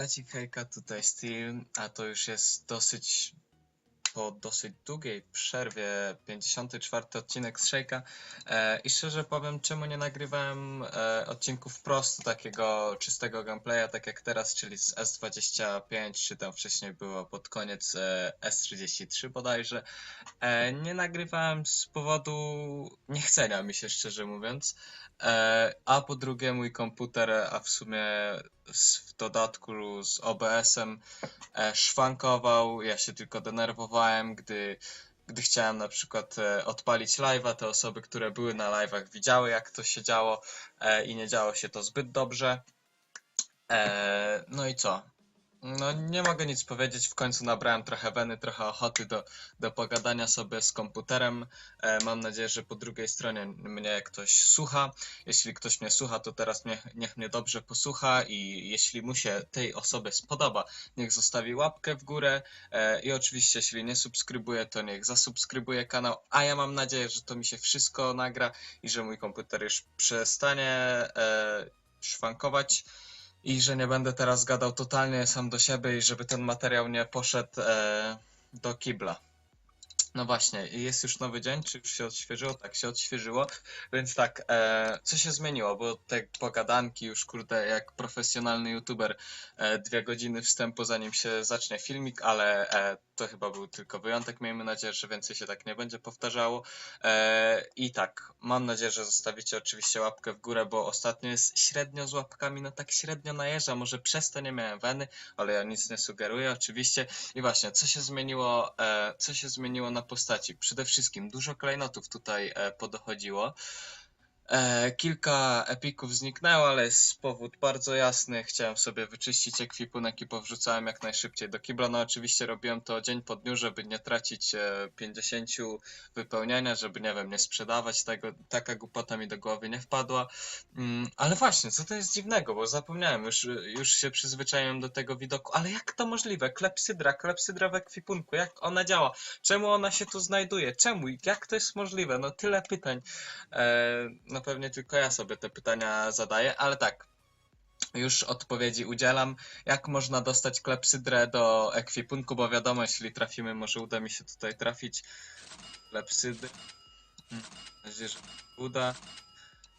Cześć, hejka, tutaj Steel, a to już jest dosyć po dosyć długiej przerwie 54 odcinek z Shake'a e, i szczerze powiem, czemu nie nagrywałem e, odcinków prosto takiego czystego gameplaya, tak jak teraz, czyli z S25, czy tam wcześniej było pod koniec e, S33 bodajże. E, nie nagrywałem z powodu niechcenia mi się, szczerze mówiąc. E, a po drugie mój komputer, a w sumie w dodatku z OBS-em e, szwankował, ja się tylko denerwowałem, gdy, gdy chciałem na przykład e, odpalić live'a, te osoby, które były na live'ach widziały jak to się działo i nie działo się to zbyt dobrze. No i co? No nie mogę nic powiedzieć, w końcu nabrałem trochę weny, trochę ochoty do, do pogadania sobie z komputerem. E, mam nadzieję, że po drugiej stronie mnie ktoś słucha. Jeśli ktoś mnie słucha, to teraz niech, niech mnie dobrze posłucha i jeśli mu się tej osobie spodoba, niech zostawi łapkę w górę e, i oczywiście jeśli nie subskrybuje, to niech zasubskrybuje kanał, a ja mam nadzieję, że to mi się wszystko nagra i że mój komputer już przestanie e, szwankować i że nie będę teraz gadał totalnie sam do siebie i żeby ten materiał nie poszedł e, do kibla. No właśnie, jest już nowy dzień, czy już się odświeżyło? Tak, się odświeżyło, więc tak, e, co się zmieniło, bo te pogadanki już, kurde, jak profesjonalny youtuber, e, dwie godziny wstępu zanim się zacznie filmik, ale e, to chyba był tylko wyjątek, miejmy nadzieję, że więcej się tak nie będzie powtarzało. E, I tak, mam nadzieję, że zostawicie oczywiście łapkę w górę, bo ostatnio jest średnio z łapkami, no tak średnio najeżdża, może przez to nie miałem weny, ale ja nic nie sugeruję oczywiście. I właśnie, co się zmieniło, e, co się zmieniło na postaci? Przede wszystkim dużo klejnotów tutaj e, podochodziło. E, kilka epików zniknęło, ale jest powód bardzo jasny. Chciałem sobie wyczyścić ekwipunek i powrzucałem jak najszybciej do kibla. No oczywiście robiłem to dzień po dniu, żeby nie tracić e, 50 wypełnienia, żeby nie wiem, nie sprzedawać tego. Taka głupota mi do głowy nie wpadła. Mm, ale właśnie, co to jest dziwnego, bo zapomniałem, już, już się przyzwyczaiłem do tego widoku, ale jak to możliwe? Klepsydra, klepsydra w ekwipunku, jak ona działa? Czemu ona się tu znajduje? Czemu? Jak to jest możliwe? No tyle pytań. E, no pewnie tylko ja sobie te pytania zadaję, ale tak. Już odpowiedzi udzielam. Jak można dostać klepsydrę do ekwipunku, bo wiadomo, jeśli trafimy, może uda mi się tutaj trafić. Klepsydrę. Hmm, Mam nadzieję, że uda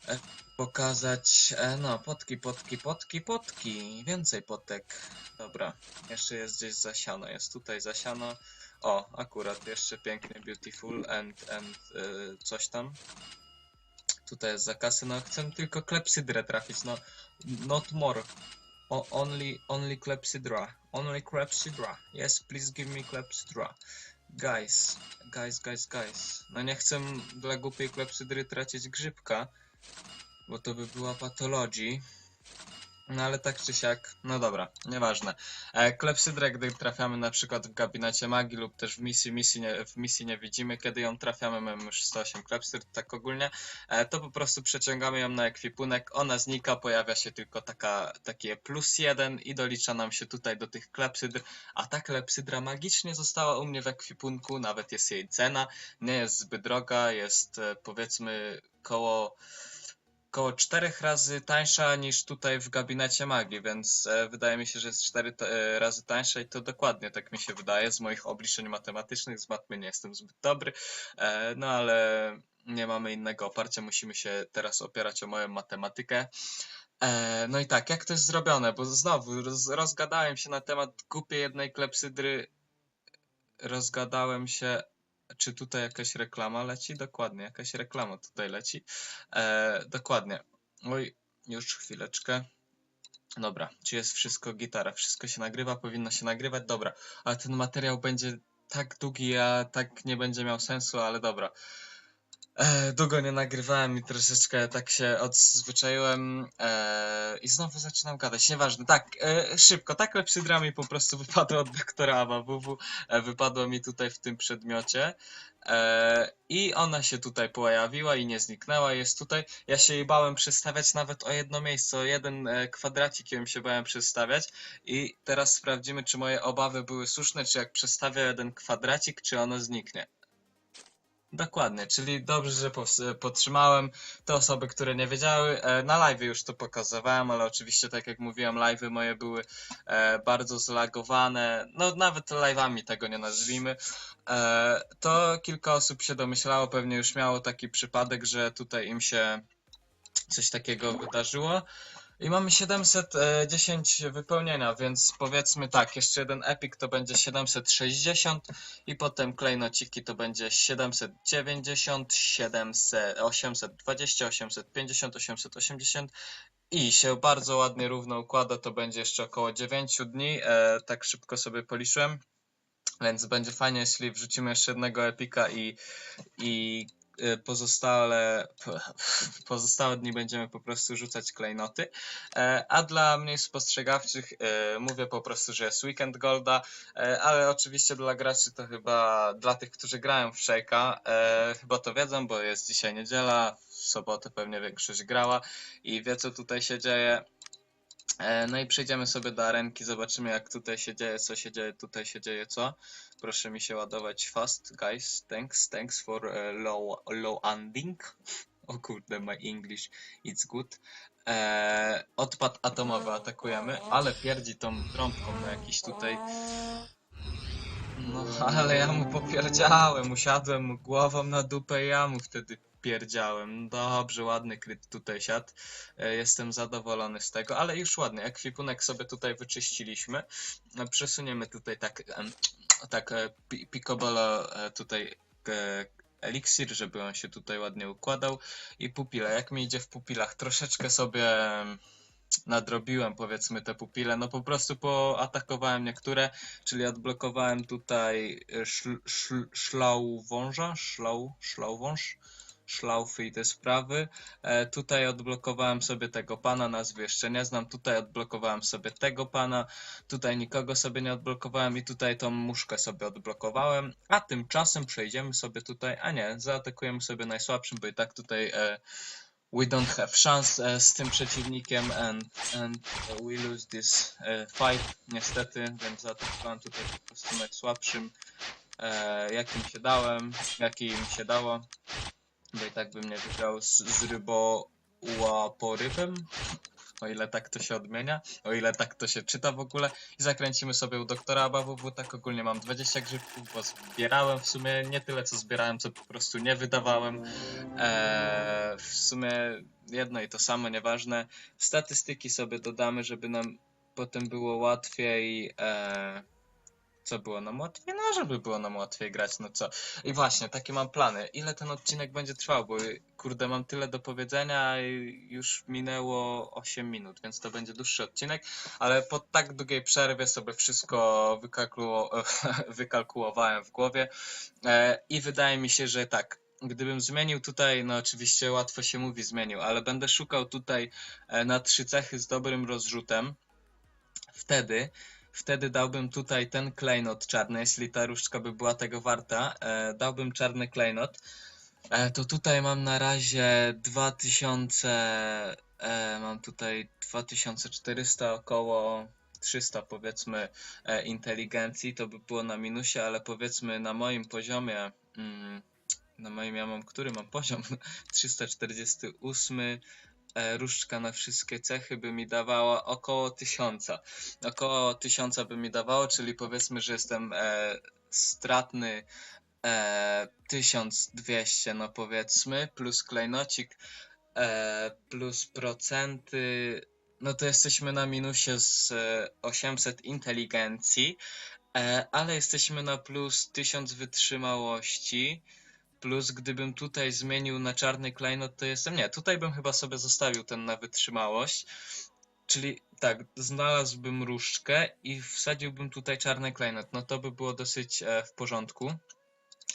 e, pokazać. E, no, potki, potki, potki, potki. Więcej potek. Dobra, jeszcze jest gdzieś zasiano. Jest tutaj zasiano. O, akurat jeszcze pięknie, beautiful and, and y, coś tam. Tutaj jest zakasy, no chcę tylko klepsydrę trafić, no not more. O, only, only klepsydra. Only klepsydra. Yes, please give me klepsydra. Guys, guys, guys, guys. No nie chcę dla głupiej klepsydry tracić grzybka, bo to by była patologii. No ale tak czy siak, no dobra, nieważne. E, klepsydrę, gdy trafiamy na przykład w gabinecie magii lub też w misji, misji nie, w misji nie widzimy, kiedy ją trafiamy, mamy już 108 klepsydr, tak ogólnie, e, to po prostu przeciągamy ją na ekwipunek, ona znika, pojawia się tylko taka, takie plus jeden i dolicza nam się tutaj do tych klepsydr, a ta klepsydra magicznie została u mnie w ekwipunku, nawet jest jej cena, nie jest zbyt droga, jest e, powiedzmy koło około 4 razy tańsza niż tutaj w gabinecie magii, więc e, wydaje mi się, że jest 4 e, razy tańsza i to dokładnie tak mi się wydaje z moich obliczeń matematycznych. Z matmy nie jestem zbyt dobry, e, no ale nie mamy innego oparcia, musimy się teraz opierać o moją matematykę. No i tak, jak to jest zrobione? Bo znowu roz, rozgadałem się na temat głupiej jednej klepsydry. Rozgadałem się czy tutaj jakaś reklama leci? Dokładnie, jakaś reklama tutaj leci. E, dokładnie. Oj, już chwileczkę. Dobra, czy jest wszystko gitara? Wszystko się nagrywa, powinno się nagrywać? Dobra, ale ten materiał będzie tak długi, a tak nie będzie miał sensu, ale dobra. E, długo nie nagrywałem i troszeczkę tak się odzwyczaiłem e, i znowu zaczynam gadać, nieważne. Tak, e, szybko, tak lepsydra mi po prostu wypadła od doktora Awawuwu, e, wypadła mi tutaj w tym przedmiocie e, i ona się tutaj pojawiła i nie zniknęła, jest tutaj. Ja się jej bałem przestawiać nawet o jedno miejsce, o jeden e, kwadracik ją się bałem przestawiać i teraz sprawdzimy, czy moje obawy były słuszne, czy jak przestawię jeden kwadracik, czy ono zniknie. Dokładnie, czyli dobrze, że pos- podtrzymałem te osoby, które nie wiedziały. E, Na live już to pokazywałem, ale oczywiście, tak jak mówiłem, live'y moje były e, bardzo zlagowane. No, nawet live'ami tego nie nazwijmy. E, To kilka osób się domyślało, pewnie już miało taki przypadek, że tutaj im się coś takiego wydarzyło. I mamy 710 wypełnienia, więc powiedzmy tak, jeszcze jeden epic to będzie 760 i potem klejnociki to będzie 790, 700, 820, 850, 880 i się bardzo ładnie równo układa, to będzie jeszcze około 9 dni, e, tak szybko sobie policzyłem, więc będzie fajnie, jeśli wrzucimy jeszcze jednego epika i, i e, pozostałe, pozostałe dni będziemy po prostu rzucać klejnoty. E, A dla mniej spostrzegawczych e, mówię po prostu, że jest weekend golda, e, ale oczywiście dla graczy to chyba dla tych, którzy grają w Shake'a, e, chyba to wiedzą, bo jest dzisiaj niedziela, w sobotę pewnie większość grała i wie co tutaj się dzieje. E, No i przejdziemy sobie do arenki, zobaczymy jak tutaj się dzieje, co się dzieje, tutaj się dzieje co. Proszę mi się ładować fast, guys. Thanks, thanks for e, low, low ending. O kurde, my English, it's good. E, odpad atomowy atakujemy, ale pierdzi tą trąbką na jakiś tutaj. No, ale ja mu popierdziałem, usiadłem głową na dupę i ja mu wtedy pierdziałem. Dobrze, ładny kryt tutaj siadł. E, Jestem zadowolony z tego, ale już ładny. Ekwipunek sobie tutaj wyczyściliśmy. E, Przesuniemy tutaj tak, tak e, pi- picobolo e, tutaj eliksir, żeby on się tutaj ładnie układał. I pupile. Jak mi idzie w pupilach? Troszeczkę sobie em, nadrobiłem powiedzmy te pupile. No po prostu poatakowałem niektóre, czyli odblokowałem tutaj szl, szl, szlauwąża, szlau, szlauwąż, szlaufy i te sprawy. E, tutaj odblokowałem sobie tego pana, nazwy jeszcze nie znam. Tutaj odblokowałem sobie tego pana, tutaj nikogo sobie nie odblokowałem i tutaj tą muszkę sobie odblokowałem. A tymczasem przejdziemy sobie tutaj, a nie, zaatakujemy sobie najsłabszym, bo i tak tutaj e, we don't have chance e, z tym przeciwnikiem and, and we lose this fight niestety, więc zaatakowałem tutaj po prostu najsłabszym jakim się dałem, jakim się dało, bo i tak bym nie wygrał z, z o ile tak to się odmienia, o ile tak to się czyta w ogóle i zakręcimy sobie u doktora ABWW, tak ogólnie mam 20 grzybków, bo zbierałem w sumie nie tyle co zbierałem, co po prostu nie wydawałem, Eee, w sumie jedno i to samo, nieważne. Statystyki sobie dodamy, żeby nam potem było łatwiej. Eee, co było nam łatwiej? No, żeby było nam łatwiej grać, no co. I właśnie, takie mam plany. Ile ten odcinek będzie trwał? Bo kurde, mam tyle do powiedzenia i już minęło 8 minut, więc to będzie dłuższy odcinek, ale po tak długiej przerwie sobie wszystko wykalkulowałem w głowie e, i wydaje mi się, że tak, gdybym zmienił tutaj, no oczywiście łatwo się mówi zmienił, ale będę szukał tutaj e, na trzy cechy z dobrym rozrzutem, wtedy, wtedy dałbym tutaj ten klejnot czarny, jeśli ta różdżka by była tego warta, e, dałbym czarny klejnot, e, to tutaj mam na razie 2000, e, mam tutaj 2400 około 300 powiedzmy inteligencji, to by było na minusie, ale powiedzmy na moim poziomie, mm, na moim ja mam, który mam poziom? 348. E, różdżka na wszystkie cechy by mi dawała około 1000. Około 1000 by mi dawało, czyli powiedzmy, że jestem e, stratny e, 1200, no powiedzmy, plus klejnocik, e, plus procenty, no to jesteśmy na minusie z e, 800 inteligencji, e, ale jesteśmy na plus 1000 wytrzymałości. Plus gdybym tutaj zmienił na czarny klejnot, to jestem. Nie, tutaj bym chyba sobie zostawił ten na wytrzymałość. Czyli tak, znalazłbym różdżkę i wsadziłbym tutaj czarny klejnot. No to by było dosyć e, w porządku.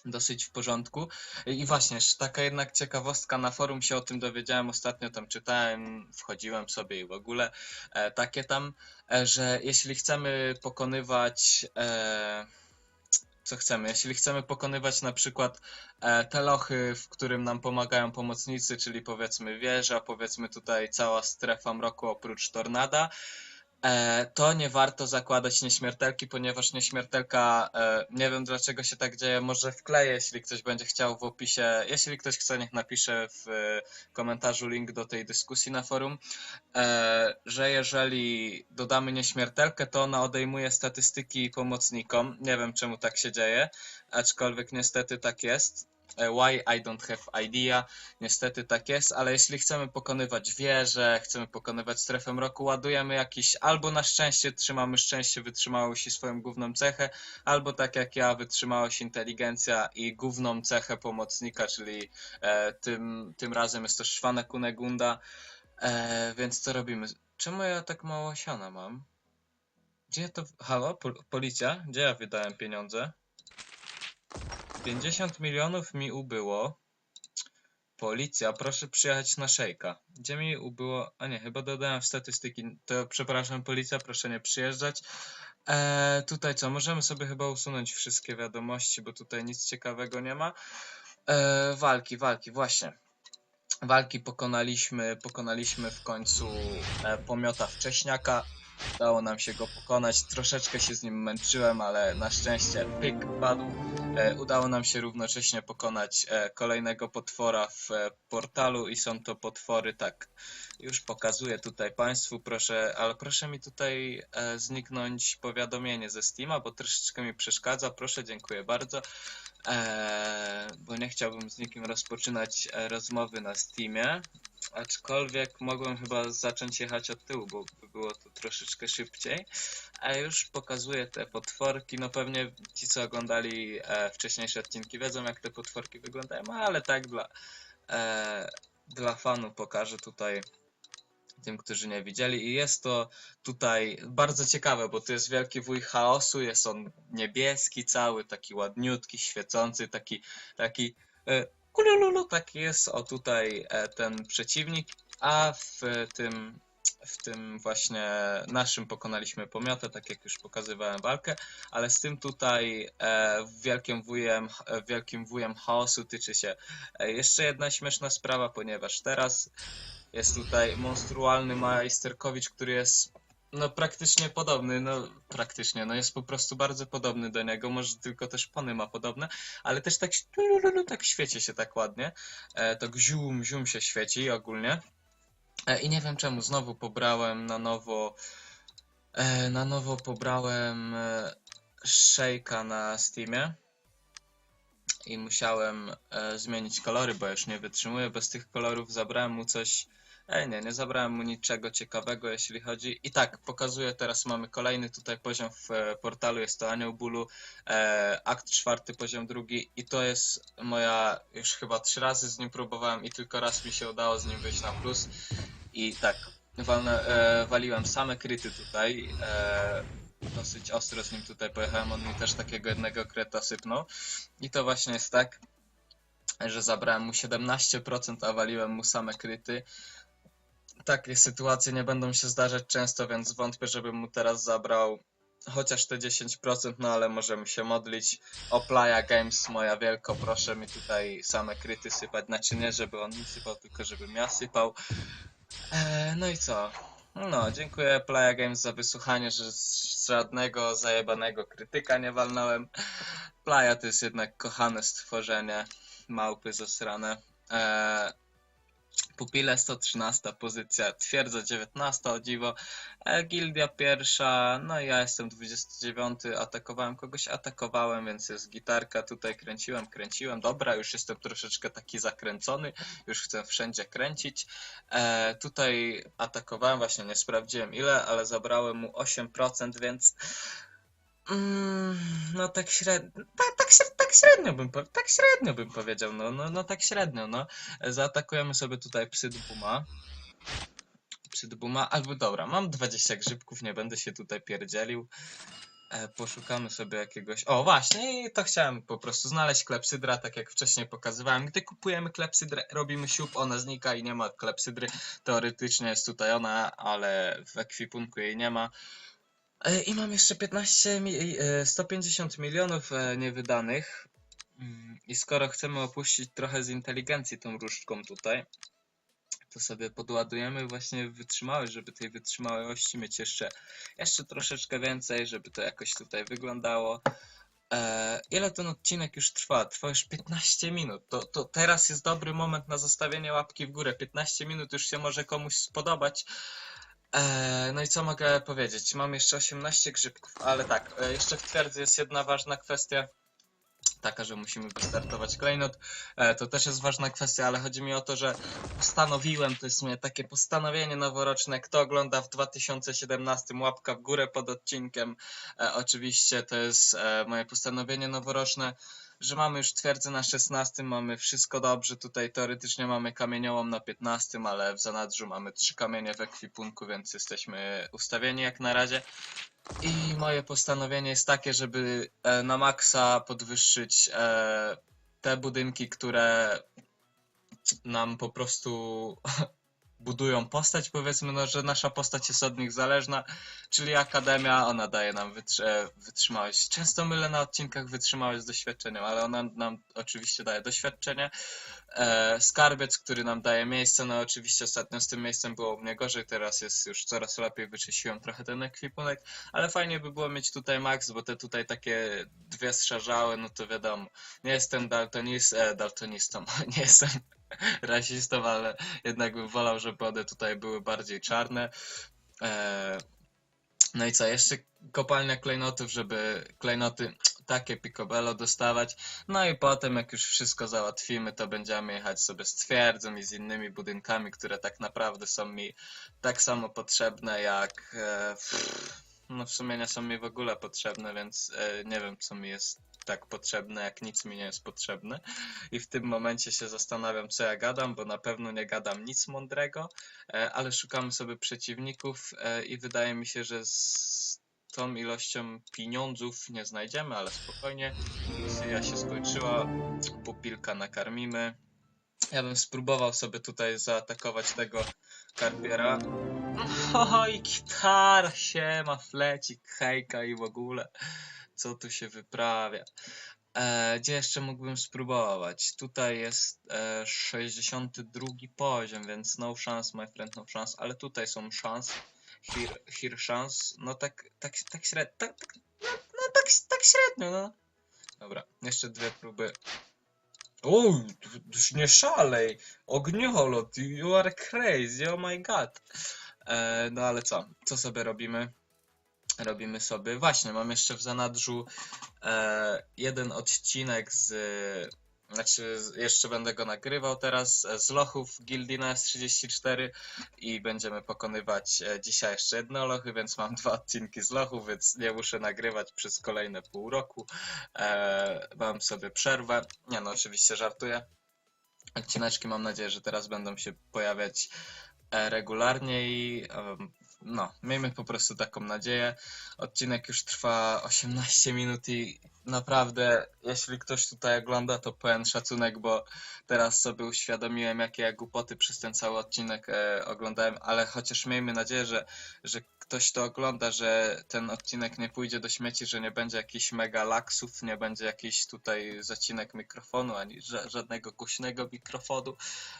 Dosyć w porządku. I właśnie, taka jednak ciekawostka, na forum się o tym dowiedziałem ostatnio, tam czytałem, wchodziłem sobie i w ogóle e, takie tam, e, że jeśli chcemy pokonywać. E, co chcemy. Jeśli chcemy pokonywać na przykład e, te lochy, w którym nam pomagają pomocnicy, czyli powiedzmy wieża, powiedzmy tutaj cała strefa mroku oprócz tornada, to nie warto zakładać nieśmiertelki, ponieważ nieśmiertelka, e, nie wiem dlaczego się tak dzieje, może wkleję, jeśli ktoś będzie chciał w opisie, jeśli ktoś chce, niech napisze w e, komentarzu link do tej dyskusji na forum, e, że jeżeli dodamy nieśmiertelkę, to ona odejmuje statystyki pomocnikom. Nie wiem czemu tak się dzieje, aczkolwiek niestety tak jest. E, Why I don't have idea. Niestety tak jest, ale jeśli chcemy pokonywać wieże, chcemy pokonywać strefę mroku, ładujemy jakiś, albo na szczęście trzymamy szczęście, wytrzymałość i swoją główną cechę, albo tak jak ja, wytrzymałość, inteligencja i główną cechę pomocnika, czyli e, tym, tym razem jest to Szwana Kunegunda. E, więc co robimy? Czemu ja tak mało siana mam? Gdzie to... Halo? Pol policja? Gdzie ja wydałem pieniądze? 50 milionów mi ubyło. Policja, proszę przyjechać na szejka. Gdzie mi ubyło? A nie, chyba dodałem w statystyki. To przepraszam, policja, proszę nie przyjeżdżać. Eee, tutaj co? Możemy sobie chyba usunąć wszystkie wiadomości, bo tutaj nic ciekawego nie ma. Eee, walki, walki, właśnie. Walki pokonaliśmy, pokonaliśmy w końcu e, pomiota wcześniaka. Udało nam się go pokonać. Troszeczkę się z nim męczyłem, ale na szczęście pyk padł. E, udało nam się równocześnie pokonać e, kolejnego potwora w e, portalu i są to potwory, tak, już pokazuję tutaj Państwu, proszę, ale proszę mi tutaj zniknąć powiadomienie ze Steama, bo troszeczkę mi przeszkadza, proszę, dziękuję bardzo, bo nie chciałbym z nikim rozpoczynać rozmowy na Steamie, aczkolwiek mogłem chyba zacząć jechać od tyłu, bo by było to troszeczkę szybciej. A już pokazuję te potworki. No pewnie ci, co oglądali e, wcześniejsze odcinki, wiedzą, jak te potworki wyglądają, ale tak dla, e, dla fanów pokażę tutaj tym, którzy nie widzieli. I jest to tutaj bardzo ciekawe, bo to jest wielki wuj chaosu. Jest on niebieski, cały, taki ładniutki, świecący, taki, taki. Kulululu, taki jest o tutaj e, ten przeciwnik, a w tym w tym właśnie naszym pokonaliśmy pomiotę, tak jak już pokazywałem walkę, ale z tym tutaj e, wielkim wujem, wielkim wujem chaosu tyczy się e, jeszcze jedna śmieszna sprawa, ponieważ teraz jest tutaj monstrualny majsterkowicz, który jest no praktycznie podobny, no praktycznie, no jest po prostu bardzo podobny do niego, może tylko też pony ma podobne, ale też tak, tak świeci się tak ładnie, e, tak zium, zium się świeci ogólnie. E, I nie wiem czemu, znowu pobrałem na nowo, e, na nowo pobrałem e, Shake'a na Steamie i musiałem e, zmienić kolory, bo już nie wytrzymuję bez tych kolorów, zabrałem mu coś, e nie, nie zabrałem mu niczego ciekawego jeśli chodzi, i tak, pokazuję, teraz mamy kolejny tutaj poziom w e, portalu, jest to Anioł Bólu, e, akt czwarty, poziom drugi i to jest moja, już chyba trzy razy z nim próbowałem i tylko raz mi się udało z nim wyjść na plus, i tak, e, waliłem same kryty tutaj. E, dosyć ostro z nim tutaj pojechałem. On mi też takiego jednego kreta sypnął. I to właśnie jest tak, że zabrałem mu 17%, a waliłem mu same kryty. Takie sytuacje nie będą się zdarzać często, więc wątpię, żebym mu teraz zabrał chociaż te 10%, no ale możemy się modlić. O Playa Games, moja wielko, proszę mi tutaj same kryty sypać. Znaczy nie, żeby on mi sypał, tylko żebym ja sypał. E, no i co? No, dziękuję Playa Games za wysłuchanie, że żadnego zajebanego krytyka nie walnąłem. Playa to jest jednak kochane stworzenie, małpy zasrane. E, Pupile 113 pozycja, twierdza 19 o dziwo, e, gildia pierwsza, no ja jestem 29, atakowałem kogoś, atakowałem, więc jest gitarka, tutaj kręciłem, kręciłem, dobra, już jestem troszeczkę taki zakręcony, już chcę wszędzie kręcić. E, tutaj atakowałem, właśnie nie sprawdziłem ile, ale zabrałem mu 8%, więc Mm, no tak średnio, tak, tak, tak średnio bym, tak średnio bym powiedział, no, no, no tak średnio, no. Zaatakujemy sobie tutaj Psydbuma. Psydbuma, albo dobra, mam 20 grzybków, nie będę się tutaj pierdzielił. E, poszukamy sobie jakiegoś, o właśnie, i to chciałem po prostu znaleźć klepsydra, tak jak wcześniej pokazywałem. Gdy kupujemy klepsydrę, robimy siup, ona znika i nie ma klepsydry. Teoretycznie jest tutaj ona, ale w ekwipunku jej nie ma. E, I mam jeszcze 15, mi- e, 150 milionów e, niewydanych. Mm, I skoro chcemy opuścić trochę z inteligencji tą różdżką tutaj, to sobie podładujemy właśnie wytrzymałość, żeby tej wytrzymałości mieć jeszcze, jeszcze troszeczkę więcej, żeby to jakoś tutaj wyglądało. Ile ten odcinek już trwa? Trwa już 15 minut. To, to teraz jest dobry moment na zostawienie łapki w górę. 15 minut już się może komuś spodobać. E, no i co mogę powiedzieć? Mam jeszcze 18 grzybków, ale tak, e, jeszcze w twierdzy jest jedna ważna kwestia. Taka, że musimy wystartować klejnot. E, to też jest ważna kwestia, ale chodzi mi o to, że postanowiłem, to jest moje takie postanowienie noworoczne. Kto ogląda w 2017 łapka w górę pod odcinkiem. E, oczywiście to jest moje postanowienie noworoczne że mamy już twierdzę na 16, mamy wszystko dobrze. Tutaj teoretycznie mamy kamieniołom na 15, ale w zanadrzu mamy trzy kamienie w ekwipunku, więc jesteśmy ustawieni jak na razie. I moje postanowienie jest takie, żeby e, na maksa podwyższyć e, te budynki, które nam po prostu budują postać, powiedzmy, no, że nasza postać jest od nich zależna, czyli Akademia, ona daje nam wytrzy wytrzymałość. Często mylę na odcinkach wytrzymałość z doświadczeniem, ale ona nam oczywiście daje doświadczenie. E, skarbiec, który nam daje miejsce, no oczywiście ostatnio z tym miejscem było u mnie gorzej, teraz jest już coraz lepiej, wyczyściłem trochę ten ekwipunek, ale fajnie by było mieć tutaj max, bo te tutaj takie dwie strzażały, no to wiadomo, nie jestem daltonist, e, daltonistą, nie jestem rasistą, ale jednak bym wolał, żeby one tutaj były bardziej czarne. E, no i co, jeszcze kopalnia klejnotów, żeby klejnoty takie picobello dostawać. No i potem, jak już wszystko załatwimy, to będziemy jechać sobie z twierdzą i z innymi budynkami, które tak naprawdę są mi tak samo potrzebne jak. E, no w sumie nie są mi w ogóle potrzebne, więc e, nie wiem, co mi jest tak potrzebne, jak nic mi nie jest potrzebne. I w tym momencie się zastanawiam, co ja gadam, bo na pewno nie gadam nic mądrego, e, ale szukamy sobie przeciwników e, i wydaje mi się, że z tą ilością pieniądzów nie znajdziemy, ale spokojnie. Misja się skończyła, pupilka nakarmimy. Ja bym spróbował sobie tutaj zaatakować tego karpiera. Oj, gitara, siema, flecik, hejka i w ogóle co tu się wyprawia. E, gdzie jeszcze mógłbym spróbować? Tutaj jest e, 62 poziom, więc no chance, my friend, no chance, ale tutaj są szans. Here, here chance. No tak, tak, tak średnio, tak, tak, no tak, tak średnio, no. Dobra, jeszcze dwie próby. Uj, nie szalej! Ogniolot, you are crazy, oh my god. E, no ale co? Co sobie robimy? Robimy sobie. Właśnie, mam jeszcze w zanadrzu e, jeden odcinek z. Znaczy, jeszcze będę go nagrywał teraz e, z lochów Gildina S34 i będziemy pokonywać e, dzisiaj jeszcze jedno lochy, więc mam dwa odcinki z lochów, więc nie muszę nagrywać przez kolejne pół roku. E, mam sobie przerwę. Nie no, oczywiście żartuję. Odcineczki mam nadzieję, że teraz będą się pojawiać regularnie i no, miejmy po prostu taką nadzieję. Odcinek już trwa 18 minut i naprawdę, jeśli ktoś tutaj ogląda, to pełen szacunek, bo teraz sobie uświadomiłem, jakie ja głupoty przez ten cały odcinek e, oglądałem, ale chociaż miejmy nadzieję, że, że ktoś to ogląda, że ten odcinek nie pójdzie do śmieci, że nie będzie jakichś mega laksów, nie będzie jakiś tutaj zacinek mikrofonu, ani ża żadnego głośnego mikrofonu.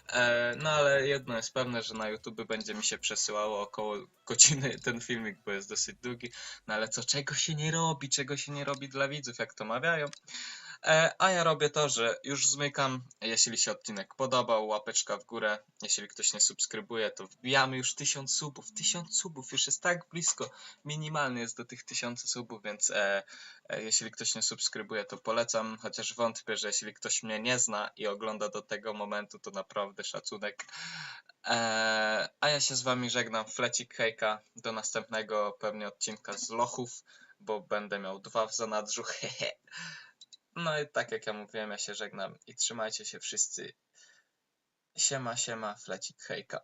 E, no ale jedno jest pewne, że na YouTube będzie mi się przesyłało około godziny ten filmik, bo jest dosyć długi. No ale co, czego się nie robi, czego się nie robi dla widzów, jak to mawiają. E, a ja robię to, że już zmykam. Jeśli się odcinek podobał, łapeczka w górę. Jeśli ktoś nie subskrybuje, to wbijamy już 1000 subów. 1000 subów już jest tak blisko. Minimalny jest do tych 1000 subów, więc e, e, jeśli ktoś nie subskrybuje, to polecam. Chociaż wątpię, że jeśli ktoś mnie nie zna i ogląda do tego momentu, to naprawdę szacunek. E, a ja się z wami żegnam. Flecik hejka. Do następnego pewnie odcinka z lochów, bo będę miał dwa w zanadrzu. Hehe. No i tak jak ja mówiłem, ja się żegnam i trzymajcie się wszyscy. Siema, siema, flecik, hejka.